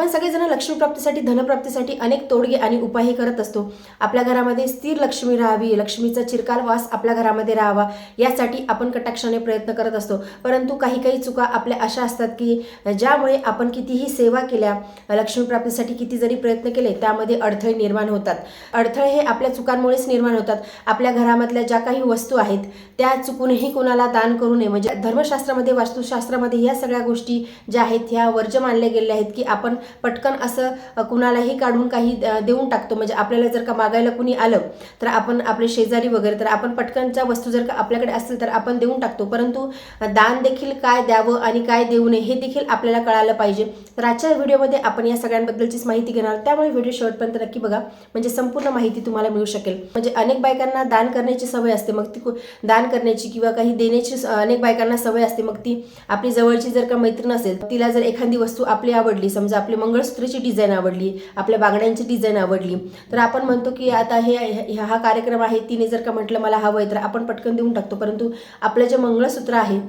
आपण सगळेजण लक्ष्मीप्राप्तीसाठी धनप्राप्तीसाठी अनेक तोडगे आणि उपायही करत असतो. आपल्या घरामध्ये स्थिर लक्ष्मी राहावी लक्ष्मीचा चिरकाल वास आपल्या घरामध्ये राहावा यासाठी आपण कटाक्षाने प्रयत्न करत असतो. परंतु काही काही चुका आपल्या अशा असतात की ज्यामुळे आपण कितीही सेवा केल्या लक्ष्मीप्राप्तीसाठी किती जरी प्रयत्न केले त्यामध्ये अडथळे निर्माण होतात. अडथळे हे आपल्या चुकांमुळेच निर्माण होतात. आपल्या घरामधल्या ज्या काही वस्तू आहेत त्या चुकूनही कोणाला दान करू नये. म्हणजे धर्मशास्त्रामध्ये वास्तुशास्त्रामध्ये या सगळ्या गोष्टी ज्या आहेत ह्या वर्ज मानल्या गेल्या आहेत की आपण पटकन असं कुणालाही काढून काही देऊन टाकतो. म्हणजे आपल्याला जर का मागायला कुणी आलं तर आपण आपले शेजारी वगैरे तर आपण पटकनच्या वस्तू जर का आपल्याकडे असतील तर आपण देऊन टाकतो. परंतु दान देखील काय द्यावं आणि काय देऊ नये हे देखील आपल्याला कळालं पाहिजे. तर आजच्या व्हिडिओमध्ये आपण या सगळ्यांबद्दलचीच माहिती घेणार त्यामुळे व्हिडिओ शेवटपर्यंत नक्की बघा. म्हणजे संपूर्ण माहिती तुम्हाला मिळू शकेल. म्हणजे अनेक बायकांना दान करण्याची सवय असते. मग ती दान करण्याची किंवा काही देण्याची अनेक बायकांना सवय असते. मग ती आपली जवळची जर का मैत्रीण असेल तिला जर एखादी वस्तू आपली आवडली समजा आपली मंगळसूत्राची डिझाईन आवडली आपल्या बांगड्यांची डिझाईन आवडली. तर आपण म्हणतो की आता हे हे- हा कार्यक्रम आहे तिने जर का म्हटलं मला हवं आहे तर आपण पटकन देऊन टाकतो. परंतु आपलं जे मंगळसूत्र आहे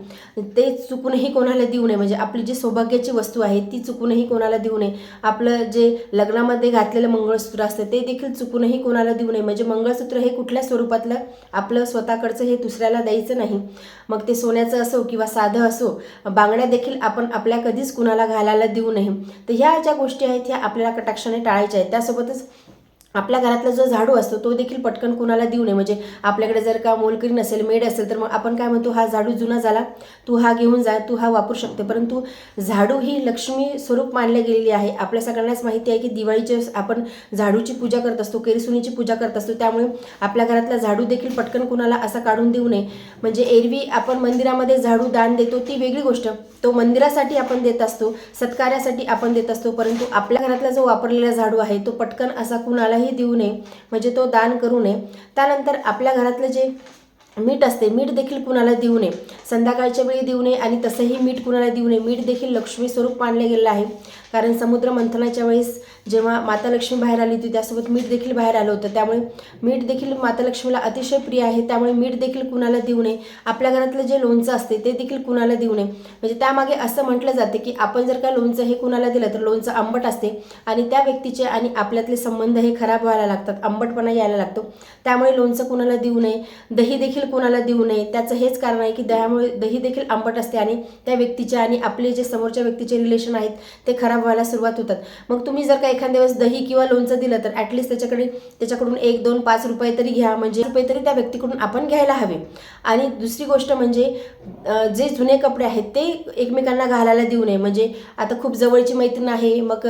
ते चुकूनही कोणाला देऊ नये. म्हणजे आपली जी सौभाग्याची वस्तू आहे ती चुकूनही कोणाला देऊ नये. आपलं जे लग्नामध्ये घातलेलं मंगळसूत्र असतं ते देखील चुकूनही कोणाला देऊ नये. म्हणजे मंगळसूत्र हे कुठल्या स्वरूपातलं आपलं स्वतःकडचं हे दुसऱ्याला द्यायचं नाही. मग ते सोन्याचं असो किंवा साधं असो बांगड्या देखील आपण आपल्या कधीच कुणाला घालायला देऊ नये. तर ह्या ज्या गोष्टी आहेत ह्या आपल्याला कटाक्षाने टाळायच्या आहेत त्यासोबतच आपल्या घरातला जो झाडू असतो तो देखील पटकन कुणाला देऊ नये. म्हणजे आपल्याकडे जर का मोलकरी नसेल मेड असेल तर मग आपण काय म्हणतो हा झाडू जुना झाला तू हा घेऊन जा तू हा वापरू शकते. परंतु झाडू ही लक्ष्मी स्वरूप मानली गेलेली आहे. आपल्या सगळ्यांनाच माहिती आहे की दिवाळीचे आपण झाडूची पूजा करत असतो केरसुनीची पूजा करत असतो. त्यामुळे आपल्या घरातला झाडू देखील पटकन कुणाला असा काढून देऊ नये. म्हणजे एरवी आपण मंदिरामध्ये झाडू दान देतो ती वेगळी गोष्ट. तो मंदिरासाठी आपण देत असतो सत्कार्यासाठी आपण देत असतो. परंतु आपल्या घरातला जो वापरलेला झाडू आहे तो पटकन असा कुणाला कुणालाही देऊ नये म्हणजे तो दान करू नये. त्यानंतर आपल्या घरातलं जे मीठ असते मीठ देखील कुणाला देऊ नये. संध्याकाळच्या वेळी देऊ नये आणि तसंही मीठ कुणाला देऊ नये. मीठ देखील लक्ष्मी स्वरूप मानले गेलं आहे. कारण समुद्र मंथनाच्या वेळेस जेव्हा माता लक्ष्मी बाहेर आली होती त्यासोबत मीठ देखील बाहेर आलं होतं. त्यामुळे मीठ देखील माता लक्ष्मीला अतिशय प्रिय आहे. त्यामुळे मीठ देखील कुणाला देऊ नये? आपल्या घरातलं जे लोणचं असते ते देखील कुणाला देऊ नये? म्हणजे त्यामागे असं म्हटलं जाते की आपण जर का लोणचं हे कुणाला दिलं तर लोणचं आंबट असते आणि त्या व्यक्तीचे आणि आपल्यातले संबंध हे खराब व्हायला लागतात आंबटपणा यायला लागतो. त्यामुळे लोणचं कुणाला देऊ नये? दही देखील कुणाला देऊ नये? त्याचं हेच कारण आहे की दह्यामुळे दही देखील आंबट असते आणि त्या व्यक्तीचे आणि आपले जे समोरच्या व्यक्तीचे रिलेशन आहेत ते खराब व्हायला सुरुवात होतात. मग तुम्ही जर का एखाद्या वेळेस दही किंवा लोणचं दिलं तर ॲटलिस्ट त्याच्याकडे त्याच्याकडून एक दोन पाच रुपये तरी घ्या. म्हणजे रुपये तरी त्या व्यक्तीकडून आपण घ्यायला हवे. आणि दुसरी गोष्ट म्हणजे जे जुने कपडे आहेत ते एकमेकांना घालायला देऊ नये. म्हणजे आता खूप जवळची मैत्रीण आहे. मग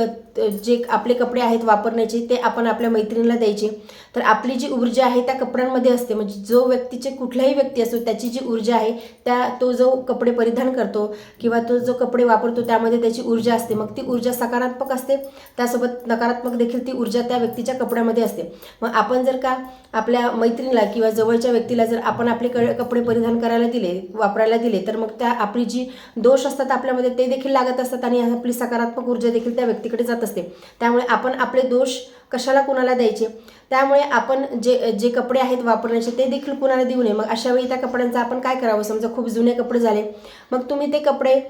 जे आपले कपडे आहेत वापरण्याचे ते आपण आपल्या मैत्रिणीला द्यायचे. तर आपली जी ऊर्जा आहे त्या कपड्यांमध्ये असते. म्हणजे जो व्यक्तीचे कुठलाही व्यक्ती असो त्याची जी ऊर्जा आहे त्या तो जो कपडे परिधान करतो किंवा तो जो कपडे वापरतो त्यामध्ये त्याची ऊर्जा असते. मग ती ऊर्जा सकारात्मक असते. त्यासोबत नकारात्मक देखील ती ऊर्जा त्या व्यक्तीच्या कपड्यामध्ये असते. मग आपण जर का आपल्या मैत्रिणीला किंवा जवळच्या व्यक्तीला जर आपण आपले क- कपडे परिधान करायला दिले वापरायला दिले तर मग त्या आपली जी दोष असतात आपल्यामध्ये ते देखील लागत असतात आणि आपली सकारात्मक ऊर्जा देखील त्या व्यक्तीकडे जात असते. त्यामुळे आपण आपले दोष कशाला कुणाला द्यायचे? त्यामुळे आपण जे जे कपडे आहेत वापरण्याचे ते देखील कुणाला देऊ नये? मग अशा वेळी त्या कपड्यांचं आपण काय करावं? समजा खूप जुने कपडे झाले. मग तुम्ही ते कपडे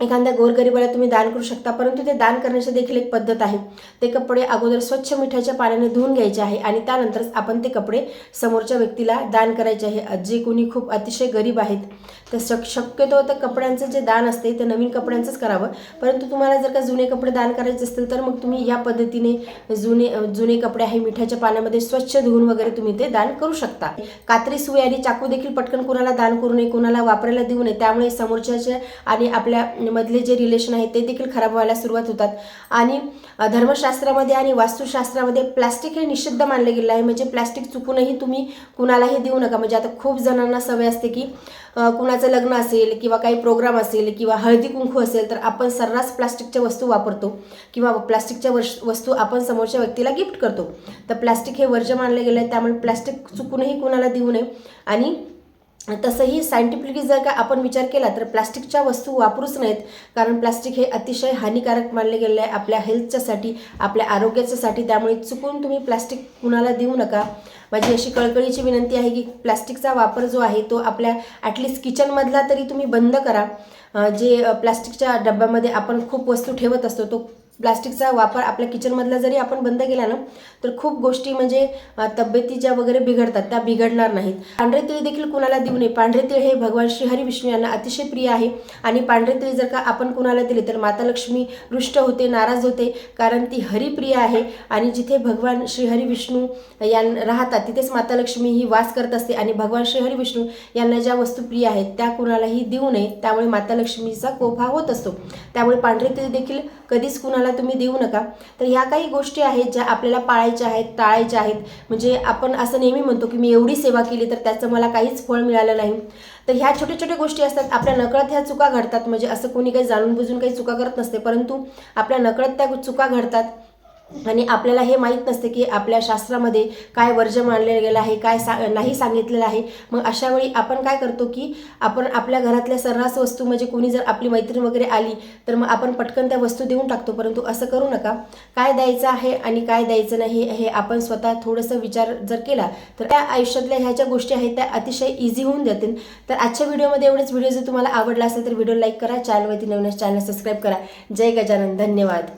एखाद्या गोरगरिबाला तुम्ही दान करू शकता परंतु ते दान करण्याची देखील एक पद्धत आहे. ते कपडे अगोदर स्वच्छ मिठाच्या पाण्याने धुवून घ्यायचे आहे आणि त्यानंतरच आपण ते कपडे समोरच्या व्यक्तीला दान करायचे आहे. जे कोणी खूप अतिशय गरीब आहेत. तर शक शक्यतो तर कपड्यांचं जे दान असते ते नवीन कपड्यांचंच करावं. परंतु तुम्हाला जर का जुने कपडे दान करायचे असतील तर मग तुम्ही या पद्धतीने जुने जुने कपडे आहे मिठाच्या पाण्यामध्ये स्वच्छ धुवून वगैरे तुम्ही ते दान करू शकता. कात्री सुई आणि चाकू देखील पटकन कोणाला दान करू नये कोणाला वापरायला देऊ नये त्यामुळे समोरच्याचे आणि आपल्या मधले जे रिलेशन आहे ते देखील खराब व्हायला सुरुवात होतात. आणि धर्मशास्त्रामध्ये आणि वास्तुशास्त्रामध्ये प्लास्टिक हे निषिद्ध मानलं गेलं आहे. म्हणजे प्लास्टिक चुकूनही तुम्ही कुणालाही देऊ नका. म्हणजे आता खूप जणांना सवय असते की कुणाचं लग्न असेल किंवा काही प्रोग्राम असेल किंवा हळदी कुंकू असेल तर आपण सर्रास प्लास्टिकच्या वस्तू वापरतो किंवा प्लास्टिकच्या वर्ष वस्तू आपण समोरच्या व्यक्तीला गिफ्ट करतो. तर प्लास्टिक हे वर्ज्य मानलं गेलं आहे त्यामुळे प्लास्टिक चुकूनही कुणाला देऊ नये. आणि तसंही सायंटिफिकली जर का आपण विचार केला तर प्लास्टिकच्या वस्तू वापरूच नाहीत. कारण प्लास्टिक हे अतिशय हानिकारक मानले गेले आहे आपल्या हेल्थच्यासाठी आपल्या आरोग्याच्यासाठी. त्यामुळे चुकून तुम्ही प्लास्टिक कुणाला देऊ नका. माझी अशी कळकळीची विनंती आहे की प्लास्टिकचा वापर जो आहे तो आपल्या ॲटलिस्ट किचनमधला तरी तुम्ही बंद करा. जे प्लास्टिकच्या डब्यामध्ये आपण खूप वस्तू ठेवत असतो तो प्लास्टिकचा वापर आपल्या किचनमधला जरी आपण बंद केला ना तर खूप गोष्टी म्हणजे तब्येती ज्या वगैरे बिघडतात त्या बिघडणार नाहीत. पांढरे तिळ देखील कुणाला देऊ नये. पांढरे तिळ हे भगवान श्री हरी विष्णू यांना अतिशय प्रिय आहे. आणि पांढरे तिळ जर का आपण कुणाला दिले तर माता लक्ष्मी रुष्ट होते नाराज होते कारण ती हरिप्रिय आहे. आणि जिथे भगवान श्री हरी विष्णू यां राहतात तिथेच माता लक्ष्मी ही वास करत असते. आणि भगवान श्री हरी विष्णू यांना ज्या वस्तू प्रिय आहेत त्या कुणालाही देऊ नये. त्यामुळे माता लक्ष्मीचा कोप हा होत असतो. त्यामुळे पांढरे तिळ देखील कधीच कुणाला कोणाला तुम्ही देऊ नका. तर ह्या काही गोष्टी आहेत ज्या आपल्याला पाळायच्या आहेत टाळायच्या आहेत. म्हणजे आपण असं नेहमी म्हणतो की मी एवढी सेवा केली तर त्याचं मला काहीच फळ मिळालं नाही. तर ह्या छोट्या छोट्या गोष्टी असतात. आपल्या नकळत ह्या चुका घडतात. म्हणजे असं कोणी काही जाणून बुजून काही चुका करत नसते. परंतु आपल्या नकळत त्या चुका घडतात. आणि आपल्याला हे माहीत नसते की आपल्या शास्त्रामध्ये काय वर्ज मानले गेलं आहे काय सा नाही सांगितलेलं आहे. मग अशा वेळी आपण काय करतो की आपण आपल्या घरातल्या सर्रास वस्तू म्हणजे कोणी जर आपली मैत्रीण वगैरे आली तर मग आपण पटकन त्या वस्तू देऊन टाकतो. परंतु असं करू नका. काय द्यायचं आहे आणि काय द्यायचं नाही हे आपण स्वतः थोडंसं विचार जर केला तर त्या आयुष्यातल्या ह्या ज्या गोष्टी आहेत त्या अतिशय इझी होऊन जातील. तर आजच्या व्हिडिओमध्ये एवढेच. व्हिडिओ जर तुम्हाला आवडला असेल तर व्हिडिओ लाईक करा. चॅनलवरती नवीन चॅनल सबस्क्राईब करा. जय गजानन. धन्यवाद.